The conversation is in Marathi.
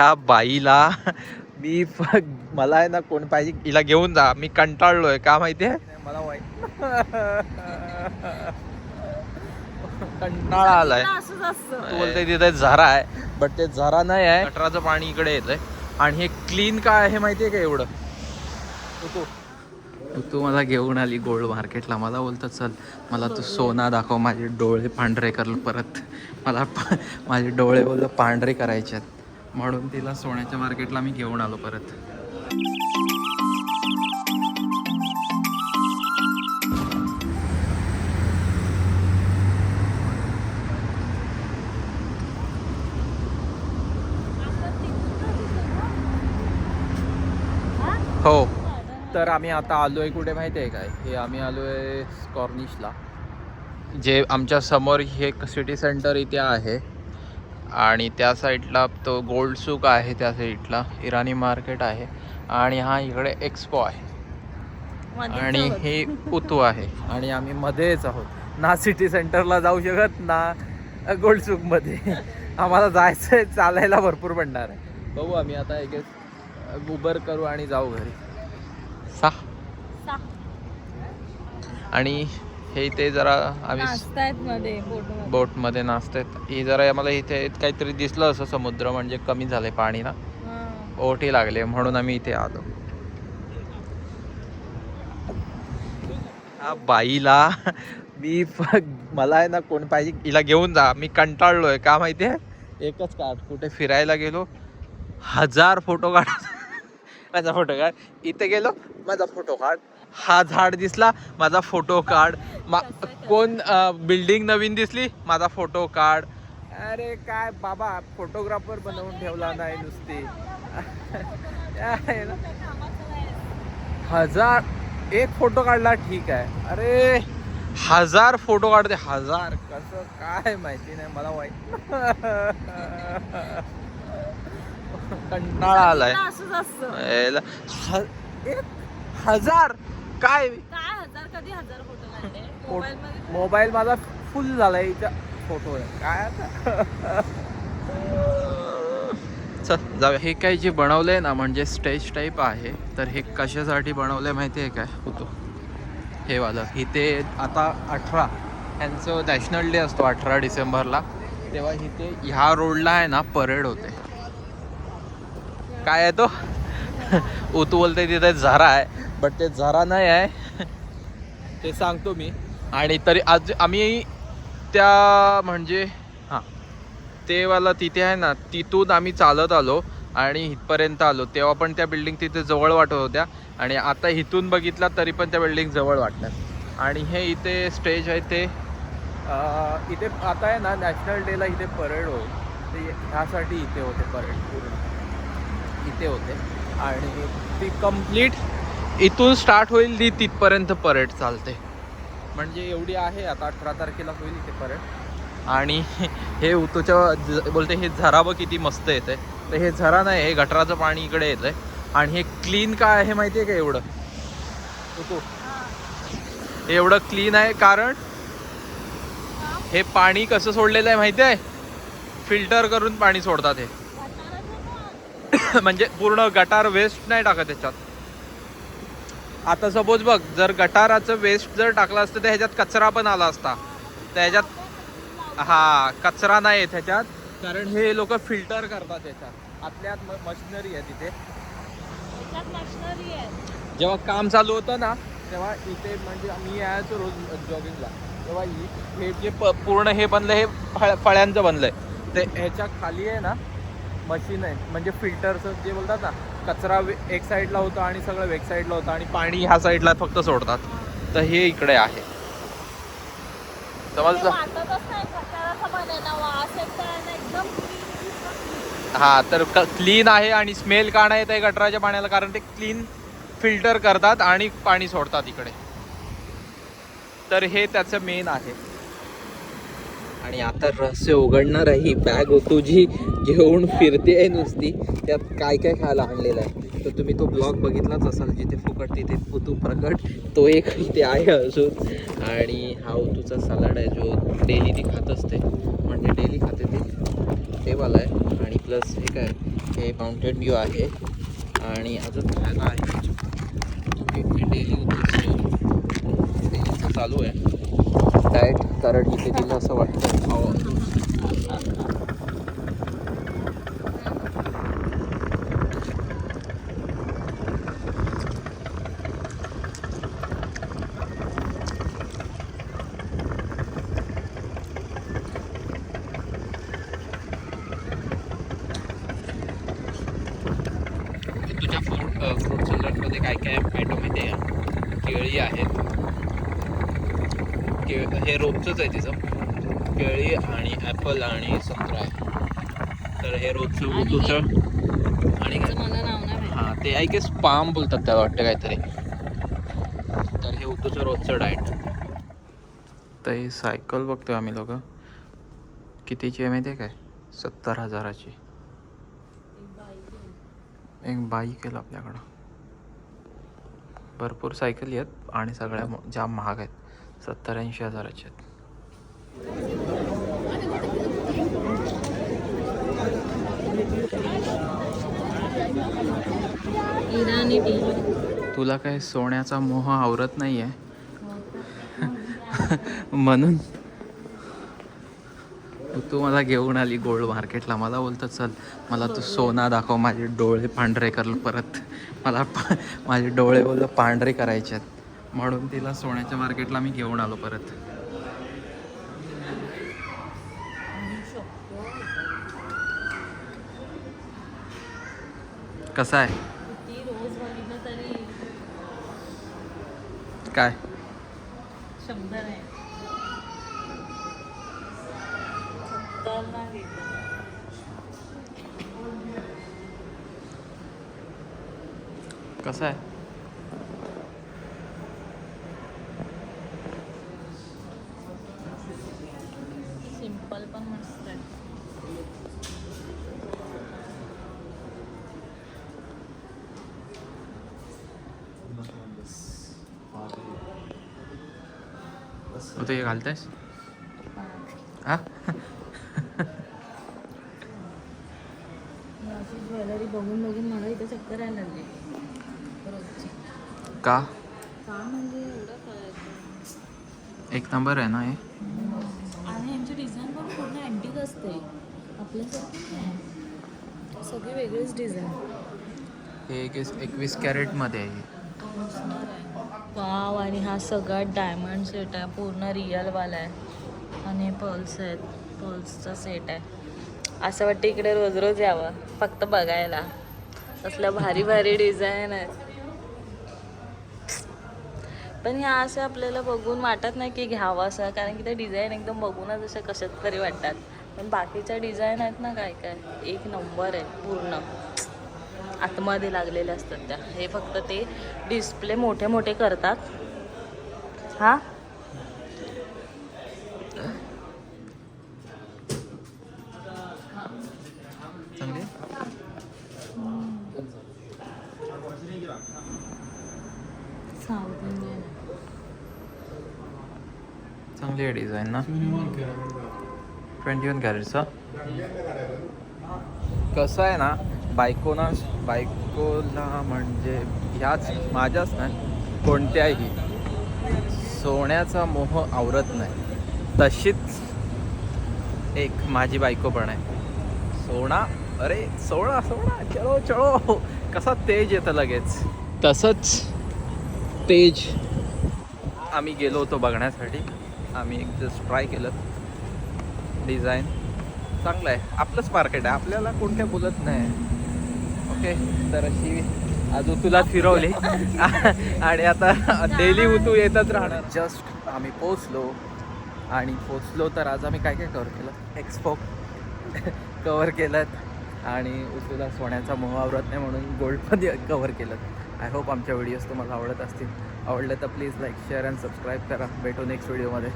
त्या बाईला मी मला आहे ना कोण पाहिजे हिला घेऊन जा. मी कंटाळलोय. का माहितीये मला वाईट कंटाळा आलाय. बोलते तिथे झरा आहे बट ते झरा नाही आहे. गटराचं पाणी इकडे येतंय. आणि हे क्लीन काय आहे माहितीये का एवढं? तू तू मला घेऊन आली गोल्ड मार्केटला. मला बोलतं चल मला तू सोना दाखव. माझे डोळे पांढरे कर परत. मला प- माझे डोळे बोललं पांढरे करायचे आहेत. म्हणून तिला सोन्याच्या मार्केटला मी घेऊन आलो परत. हो. तर आम्ही आता आलोय कुठे माहिती आहे काय? हे आम्ही आलोय कॉर्निशला जे आमच्यासमोर हे एक सिटी सेंटर इथे आहे. आणि त्या साईडला तो गोल्ड सुक आहे त्या साईडला इराणी मार्केट आहे आणि हा इकडे एक्सपो आहे. आणि. हे उतू आहे. आणि आम्ही मध्येच आहोत. ना सिटी सेंटरला जाऊ शकत ना गोल्डमध्ये. आम्हाला जायचं आहे चालायला भरपूर पडणार आहे. बघू आम्ही आता एक उबर करू आणि जाऊ घरी. सा. सा- आणि हे इथे जरा आम्ही नाचतायत मध्ये बोटमध्ये. नाचतात ही जरा आम्हाला इथे काहीतरी दिसलं असं समुद्र म्हणजे कमी झालंय पाणी ना. ओटी लागले म्हणून आम्ही इथे आलो. हा बाईला मी मला आहे ना कोण पाहिजे हिला घेऊन जा. मी कंटाळलोय का माहितीये एकच काढ कुठे फिरायला गेलो हजार फोटो काढ माझा फोटो काढ. इथे गेलो माझा फोटो काढ. हा झाड दिसला माझा फोटो काढ. मा कोण बिल्डिंग नवीन दिसली? माझा फोटो काढ. अरे काय बाबा फोटोग्राफर बनवून ठेवला नाही नुसती. हजार एक फोटो काढला ठीक आहे. अरे हजार फोटो काढते हजार. कसं काय माहिती नाही मला वाईट. कंटाळा आलाय. ह- हजार? काय? काय हजार कधी हजार मोबाईल माझा फुल झालाय इथं. फोटो आहे. काय आता? चल जाऊया. हे काही जे बनवलंय ना म्हणजे स्टेज टाईप आहे. तर हे कशासाठी बनवलंय माहिती आहे काय? होतो. हे वालं. इथे आता अठरा. यांचं नॅशनल डे असतो अठरा डिसेंबरला. तेव्हा इथे ह्या रोडला आहे ना परेड होते. काय आहे तो? उतू बोलते तिथे झरा आहे बट ते झरा नाही आहे. ते सांगतो मी. आणि तरी आज आम्ही त्या म्हणजे हां तेवाला तिथे आहे ना तिथून आम्ही चालत आलो आणि इथपर्यंत आलो. तेव्हा पण त्या बिल्डिंग तिथे जवळ वाटत होत्या आणि आता इथून बघितला तरी पण त्या बिल्डिंग जवळ वाटणार. आणि हे इथे स्टेज आहे ते इथे आता आहे ना नॅशनल डेला इथे परेड होईल. ते ह्यासाठी इथे होते परेड पूर्ण. इथे होते. आणि ती कंप्लीट इथून स्टार्ट होईल ती तिथपर्यंत परेड चालते. म्हणजे एवढी आहे आता अठरा तारखेला होईल इथे परेड आणि हे उतूच्या ज- बोलते हे झरावं किती मस्त येते तर हे झरा नाही हे गटराचं पाणी इकडे येतंय. आणि हे क्लीन काय आहे माहिती आहे का एवढं? उतू हे एवढं क्लीन आहे कारण हे पाणी कसं सोडलेलं आहे माहिती आहे फिल्टर करून पाणी सोडतात हे. म्हणजे पूर्ण गटार वेस्ट नाही टाकत त्याच्यात आता सपोज बघ जर गटाराचं वेस्ट जर टाकलं असतं तर ह्याच्यात कचरा पण आला असता. तर ह्याच्यात हा कचरा नाही आहे ह्याच्यात. कारण हे लोक फिल्टर करतात त्याच्यात आतल्यात मशिनरी आहे तिथे. त्याच्यात. जेव्हा काम चालू होतं ना तेव्हा इथे म्हणजे मी यायचो रोज जॉगिंगला तेव्हा हे जे पूर्ण हे बनलं हे फळ फळ्यांचं बनलंय. ते ह्याच्या खाली आहे ना मशीन आहे. म्हणजे फिल्टरचं जे बोलतात ना कचरा एक साईडला होता आणि सगळं एक साईडला होतं आणि पाणी ह्या साईडला फक्त सोडतात. तर हे इकडे आहे. हा तर क्लीन आहे आणि स्मेल का नाही येत आहे गटराच्या पाण्याला कारण ते क्लीन फिल्टर करतात आणि पाणी सोडतात इकडे. तर हे त्याचं मेन आहे. आणि आता रहस्य उघडणार आहे ही बॅग तुझी घेऊन फिरते आहे नुसती. त्यात काय काय खायला आणलेलं आहे? तर तुम्ही तो ब्लॉग बघितलाच असाल जिथे फुकट तिथे पुतू प्रकट. तो एक इथे आहे अजून. आणि हा उतूचा सलाड आहे जो डेली ती खात असते. म्हणजे डेली खाते ते. टेबल आहे. आणि प्लस हे काय? हे माउंटेन व्यू आहे. आणि अजून खायला आहे. डेली डेलीचं चालू आहे. डाएट कारण इथे तिला असं वाटतं तुझ्या फ्रूट सॅलडमध्ये काय काय आयटम आहे? ते केळी आहेत केळ हे रोजचंच आहे तिचं. केळी आणि ॲपल आणि संत्रा आहे. तर हे रोजचं आणि तुझं आणि. हां. ते आय गेस पाम बोलतात त्याला वाटतं काहीतरी. तर हे तुझं रोजचं डाएट. तर ही सायकल बघतोय आम्ही लोक कितीची आहे माहिती आहे काय? सत्तर हजाराची. एक बाईक आहे आपल्याकडं. भरपूर सायकली आहेत आणि सगळ्या जाम महाग आहेत. सत्तर ऐंशी हजाराच्या आहेत तुला काय सोन्याचा मोह आवरत नाही आहे म्हणून तू मला घेऊन आली गोल्ड मार्केटला. मला बोलतं चल मला तू सोना दाखव माझे डोळे पांढरे कर परत. मला पा- माझे डोळे बोललं पांढरे करायचे आहेत. म्हणून तिला सोन्याच्या मार्केटला मी घेऊन आलो परत. कसा आहे? काय. कसं आहे सिंपल पण मस्त आहे तू हे घालतेस हा ज्वेलरी बघून बघून मला इथं चक्कर यायला लागली का का म्हणजे एवढं करायचं एक नंबर आहे ना हे? आणि यांची डिझाईन पण पूर्ण अँटिक असते. आपल्यासारखी सगळी वेगळीच डिझाईन हे एक एकवीस कॅरेटमध्ये आहे. वाव आणि हा सगळा डायमंड सेट आहे. पूर्ण रिअलवाला आहे. आणि पर्ल्स आहेत. पर्ल्सचा सेट आहे. असं वाटतं इकडे रोज रोज यावं. फक्त बघायला. असल्या भारी भारी डिझाईन आहेत पण ह्या असं आपल्याला बघून वाटत नाही की घ्यावं असं. कारण की त्या डिझाईन एकदम बघूनच अशा कशात तरी वाटतात. पण बाकीच्या डिझाईन आहेत ना काय काय? एक नंबर आहे पूर्ण. आतमध्ये लागलेल्या असतात त्या. हे फक्त ते डिस्प्ले मोठे मोठे करतात. हा? चांगली? आहे डिझाईन ना. ट्वेंटी वन कॅरेटचा कसं आहे ना बायकोना बायकोला म्हणजे ह्याच माझ्याच नाही कोणत्याही. सोन्याचा मोह आवरत नाही. तशीच एक माझी बायको पण आहे. सोना? अरे सोळा सोळा चलो चलो. कसा तेज येतं लगेच. तसंच तेज. आम्ही गेलो होतो बघण्यासाठी. आम्ही एक जस्ट ट्राय केलं. डिझाईन चांगलं आहे. आपलंच मार्केट आहे. आपल्याला कोण काय बोलत नाही. ओके तर अशी अजून तुला फिरवली. आणि आता डेली तू येतच राहणार. जस्ट आम्ही पोचलो आणि पोचलो तर आज आम्ही काय काय कवर केलं? एक्सपो कवर केलं आणि तुला सोन्याचा मोह आवरत नाही म्हणून गोल्ड पण कवर केलं आय होप आमच्या व्हिडिओज तुम्हाला आवडत असतील. आवडलं तर please like share and subscribe करा. भेटू नेक्स्ट व्हिडिओमध्ये